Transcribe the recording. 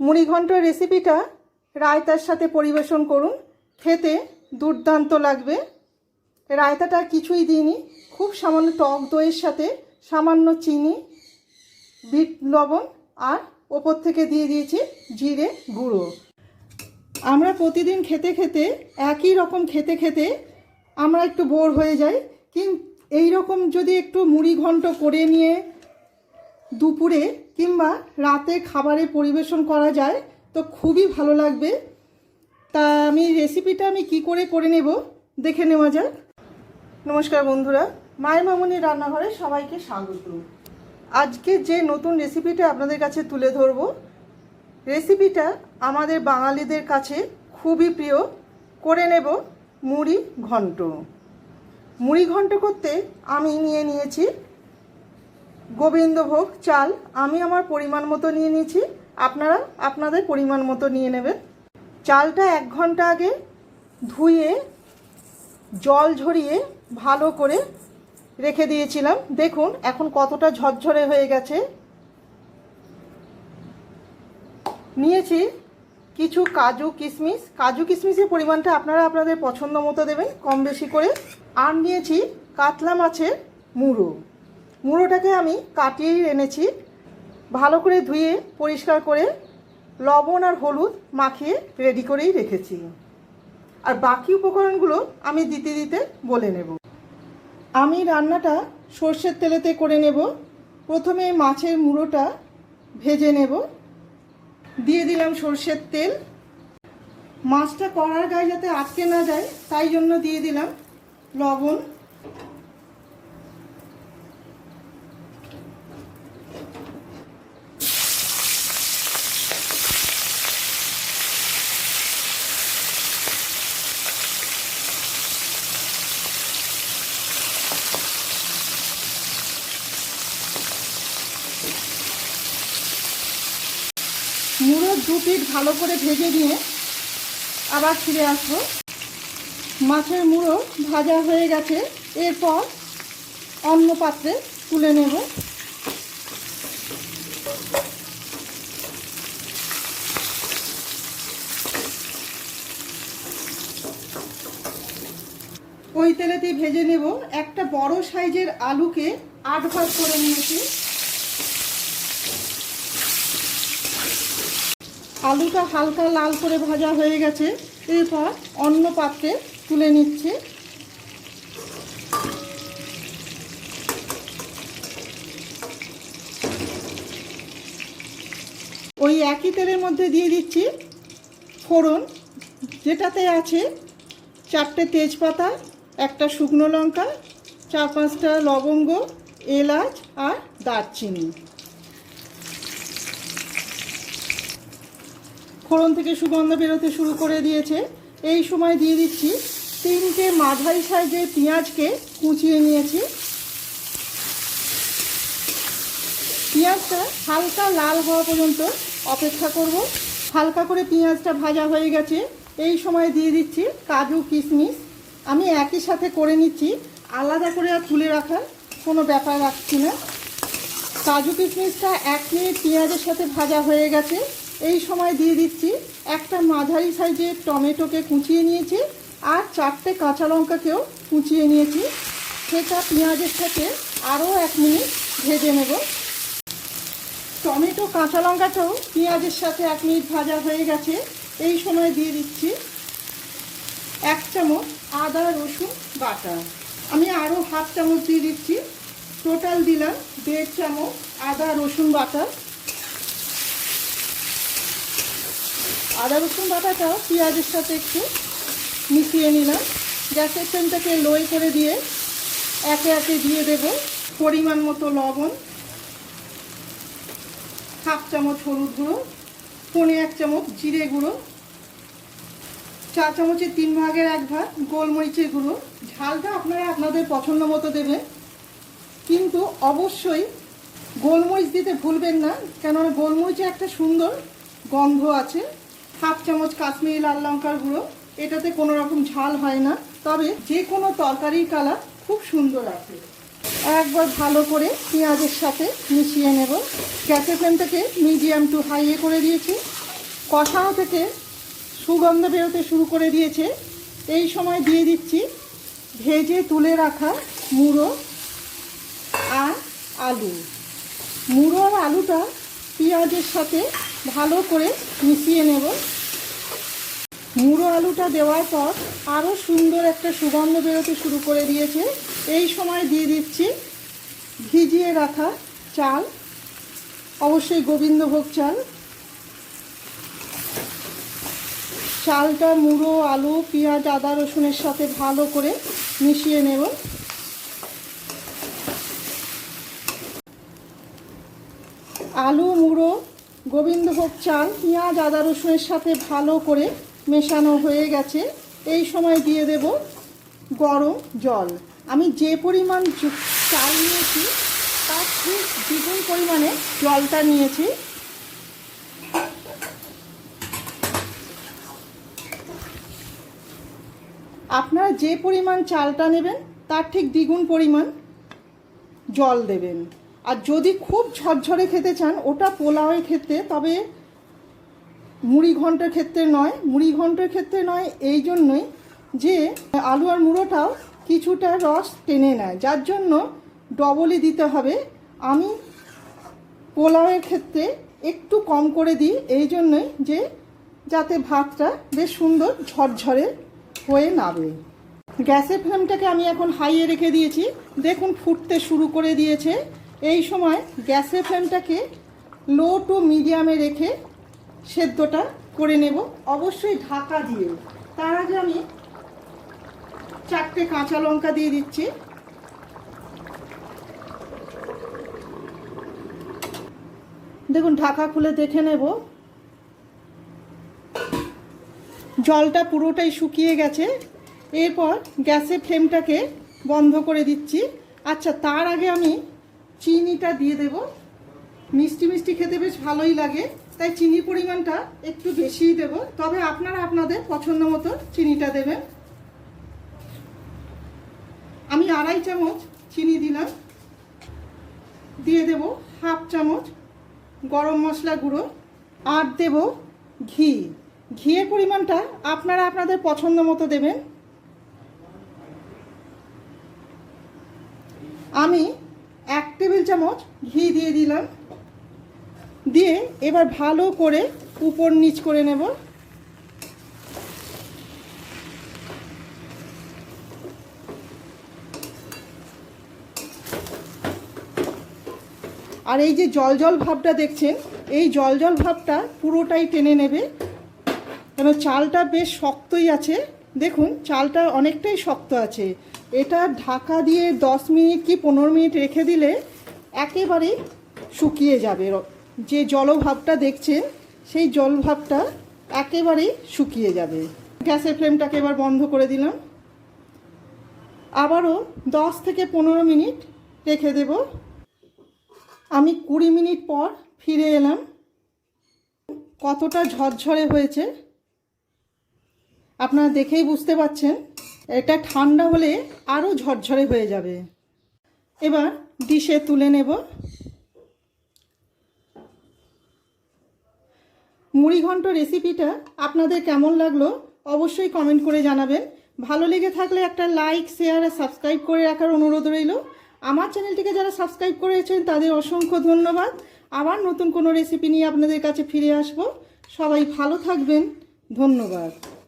মুড়িঘণ্ট রেসিপিটা রায়তার সাথে পরিবেশন করুন। খেতে দুর্দান্ত লাগবে। রায়তাটা কিছুই দিইনি। খুব সামান্য টক দইয়ের সাথে সামান্য চিনি, বিট লবণ আর ওপর থেকে দিয়ে দিয়েছি জিরে গুঁড়ো। আমরা প্রতিদিন খেতে খেতে একই রকম খেতে খেতে আমরা একটু বোর হয়ে যাই। কিন্তু এই রকম যদি একটু মুড়ি ঘন্ট করে নিয়ে দুপুরে কিংবা রাতে খাবারে পরিবেশন করা যায়, তো খুবই ভালো লাগবে। তা আমি রেসিপিটা আমি কি করে করে নেব, দেখে নেওয়া যাক। নমস্কার বন্ধুরা, মায়ের মামনির রান্নাঘরে সবাইকে স্বাগত। আজকে যে নতুন রেসিপিটা আপনাদের কাছে তুলে ধরবো রেসিপিটা আমাদের বাঙালিদের কাছে খুবই প্রিয়। করে নেব মুড়ি ঘন্ট। মুড়ি ঘন্ট করতে আমি নিয়ে নিয়েছি গোবিন্দভোগ চাল আমি আমার পরিমাণ মতো নিয়ে নিয়েছি। আপনারা আপনাদের পরিমাণ মতো নিয়ে নেবেন। চালটা এক ঘণ্টা আগে ধুয়ে, জল ঝরিয়ে ভালো করে রেখে দিয়েছিলাম। দেখুন, এখন কতটা ঝরঝরে হয়ে গেছে। নিয়েছি কিছু কাজু কিশমিশ। কাজু কিশমিশের পরিমাণটা আপনারা আপনাদের পছন্দ মতো দেবেন, কম বেশি করে। আর নিয়েছি কাতলা মাছের মুড়ো। মুড়োটাকে আমি কাটিয়েই এনেছি। ভালো করে ধুয়ে, পরিষ্কার করে লবণ আর হলুদ মাখিয়ে রেডি করেই রেখেছি। আর বাকি উপকরণগুলো আমি দিতে দিতে বলে নেব। আমি রান্নাটা সর্ষের তেলেতে করে নেব। প্রথমে মাছের মুড়োটা ভেজে নেব। দিয়ে দিলাম সর্ষের তেল। মাছটা কড়ার গায়ে যাতে আটকে না যায়, তাই জন্য দিয়ে দিলাম লবণ। দু পিঠ ভালো করে ভেজে নিয়ে আবার ফিরে আসব। মাছের মুড়ো ভাজা হয়ে গেছে। এরপর অন্য পাত্রে তুলে নেব। ওই তেলেতেই ভেজে নেব। একটা বড় সাইজের আলুকে আট ভাগ করে নিয়েছি। আলুটা হালকা লাল করে ভাজা হয়ে গেছে। এরপর অন্য পাত্রে তুলে নিচ্ছে। ওই একই তেলের মধ্যে দিয়ে দিচ্ছি ফোড়ন, যেটাতে আছে চারটে তেজপাতা, একটা শুকনো লঙ্কা, চার পাঁচটা লবঙ্গ, এলাচ আর দারচিনি। ফোড়ন থেকে সুগন্ধ বেরোতে শুরু করে দিয়েছে। এই সময় দিয়ে দিচ্ছি তিনটে মাঝারি সাইজের পেঁয়াজকে কুচিয়ে নিয়েছি। পেঁয়াজটা হালকা লাল হওয়া পর্যন্ত অপেক্ষা করব। হালকা করে পেঁয়াজটা ভাজা হয়ে গেছে। এই সময় দিয়ে দিচ্ছি কাজু কিশমিশ। আমি একই সাথে করে নিচ্ছি। আলাদা করে আর তুলে রাখার কোনো ব্যাপার রাখছি না। কাজু কিশমিশটা এক মিনিট পেঁয়াজের সাথে ভাজা হয়ে গেছে। এই সময় দিয়ে দিচ্ছি। একটা মাঝারি সাইজের টমেটোকে কুচিয়ে নিয়েছি আর চারটে কাঁচা লঙ্কাকেও কুচিয়ে নিয়েছি। সেটা পেঁয়াজের সাথে আরও এক মিনিট ভেজে নেব। টমেটো কাঁচা লঙ্কাটাও পেঁয়াজের সাথে এক মিনিট ভাজা হয়ে গেছে। এই সময় দিয়ে দিচ্ছি এক চামচ আদা রসুন বাটা। আমি আরও হাফ চামচ দিয়ে দিচ্ছি। টোটাল দিলাম দেড় চামচ আদা রসুন বাটা। আদা রসুন বাটাটা পেঁয়াজের সাথে একটু মিশিয়ে নিলাম। গ্যাসের ফ্লেমটাকে লোয়ে করে দিয়ে একে একে দিয়ে দেব। পরিমাণ মতো লবণ, হাফ চামচ হলুদ গুঁড়ো, পনে এক চামচ জিরে গুঁড়ো চা চামচের তিন ভাগের এক ভাগ গোলমরিচের গুঁড়ো। ঝালটা আপনারা আপনাদের পছন্দ মতো দেবেন। কিন্তু অবশ্যই গোলমরিচ দিতে ভুলবেন না, কেননা গোলমরিচে একটা সুন্দর গন্ধ আছে। হাফ চামচ কাশ্মীরি লাল লঙ্কার গুঁড়ো। এটাতে কোনো রকম ঝাল হয় না। তবে যে কোনো তরকারির কালার খুব সুন্দর আছে একবার ভালো করে পেঁয়াজের সাথে মিশিয়ে নেব। গ্যাসের ফ্লেমটাকে মিডিয়াম টু হাইয়ে করে দিয়েছি। কষানো থেকে সুগন্ধ বেরোতে শুরু করে দিয়েছে। এই সময় দিয়ে দিচ্ছি ভেজে তুলে রাখা মুড়ো আর আলু। মুড়ো আর আলুটা পেঁয়াজের সাথে ভালো করে মিশিয়ে নেব। মুড়ো আলুটা দেওয়ার পর আরও সুন্দর একটা সুগন্ধ বেরোতে শুরু করে দিয়েছে। এই সময় দিয়ে দিচ্ছি ভিজিয়ে রাখা চাল, অবশ্যই গোবিন্দভোগ চাল। চালটা মুড়ো, আলু, পেঁয়াজ, আদা, রসুনের সাথে ভালো করে মিশিয়ে নেব। আলু, মুড়ো গোবিন্দভোগ চাল, পেঁয়াজ, আদা রসুনের সাথে ভালো করে মেশানো হয়ে গেছে। এই সময় দিয়ে দেব গরম জল। আমি যে পরিমাণ চাল নিয়েছি, তার ঠিক দ্বিগুণ পরিমাণে জলটা নিয়েছি। আপনারা যে পরিমাণ চালটা নেবেন, তার ঠিক দ্বিগুণ পরিমাণ জল দেবেন। আর যদি খুব ঝরঝরে খেতে চান, ওটা পোলাওয়ের ক্ষেত্রে, তবে মুড়ি ঘন্টের ক্ষেত্রে নয়। মুড়ি ঘন্টের ক্ষেত্রে নয়, এই জন্যই যে আলু আর মুড়োটাও কিছুটা রস টেনে নেয়। যার জন্য ডবলই দিতে হবে। আমি পোলাওয়ের ক্ষেত্রে একটু কম করে দিই, এই জন্যই যে যাতে ভাতটা বেশ সুন্দর ঝরঝরে হয়ে নাবে। গ্যাসের ফ্লেমটাকে আমি এখন হাইয়ে রেখে দিয়েছি। দেখুন, ফুটতে শুরু করে দিয়েছে। এই সময় গ্যাসের ফ্লেমটাকে লো টু মিডিয়ামে রেখে সেদ্ধটা করে নেব। অবশ্যই ঢাকা দিয়ে তার আগে আমি চারটে কাঁচা লঙ্কা দিয়ে দিচ্ছি। দেখুন, ঢাকা খুলে দেখে নেব। জলটা পুরোটাই শুকিয়ে গেছে। এরপর গ্যাসের ফ্লেমটাকে বন্ধ করে দিচ্ছি। আচ্ছা তার আগে আমি চিনিটা দিয়ে দেব। মিষ্টি মিষ্টি খেতে বেশ ভালোই লাগে, তাই চিনির পরিমাণটা একটু বেশিই দেব। তবে আপনারা আপনাদের পছন্দ মতো চিনিটা দেবেন। আমি আড়াই চামচ চিনি দিলাম। দিয়ে দেব হাফ চামচ গরম মশলা গুঁড়ো। আর দেব ঘি। ঘিয়ের পরিমাণটা আপনারা আপনাদের পছন্দ মতো দেবেন। আমি এক টেবিল চামচ ঘি দিয়ে দিলাম। দিয়ে এবার ভালো করে উপর নিচ করে নেব। আর এই যে জল জল ভাবটা দেখছেন, এই জল জল ভাবটা পুরোটাই টেনে নেবে। কেন চালটা বেশ শক্তই আছে। দেখুন, চালটা অনেকটাই শক্ত আছে। এটা ঢাকা দিয়ে দশ মিনিট কি পনেরো মিনিট রেখে দিলে একেবারেই শুকিয়ে যাবে। যে জলভাবটা দেখছেন, সেই জলভাবটা একেবারেই শুকিয়ে যাবে। গ্যাসের ফ্লেমটাকে এবার বন্ধ করে দিলাম। আবারও দশ থেকে পনেরো মিনিট রেখে দেব। আমি কুড়ি মিনিট পর ফিরে এলাম। কতটা ঝরঝরে হয়েছে, আপনারা দেখেই বুঝতে পাচ্ছেন এটা ঠান্ডা হলে আরও ঝরঝরে হয়ে যাবে। এবার ডিশে তুলে নেব। মুড়িঘণ্ট রেসিপিটা আপনাদের কেমন লাগল অবশ্যই কমেন্ট করে জানাবেন। ভালো লেগে থাকলে একটা লাইক শেয়ার আর সাবস্ক্রাইব করে রাখার অনুরোধ রইল। আমার চ্যানেলটিকে যারা সাবস্ক্রাইব করেছেন তাদের অসংখ্য ধন্যবাদ। আবার নতুন কোনো রেসিপি নিয়ে আপনাদের কাছে ফিরে আসব। সবাই ভালো থাকবেন। ধন্যবাদ।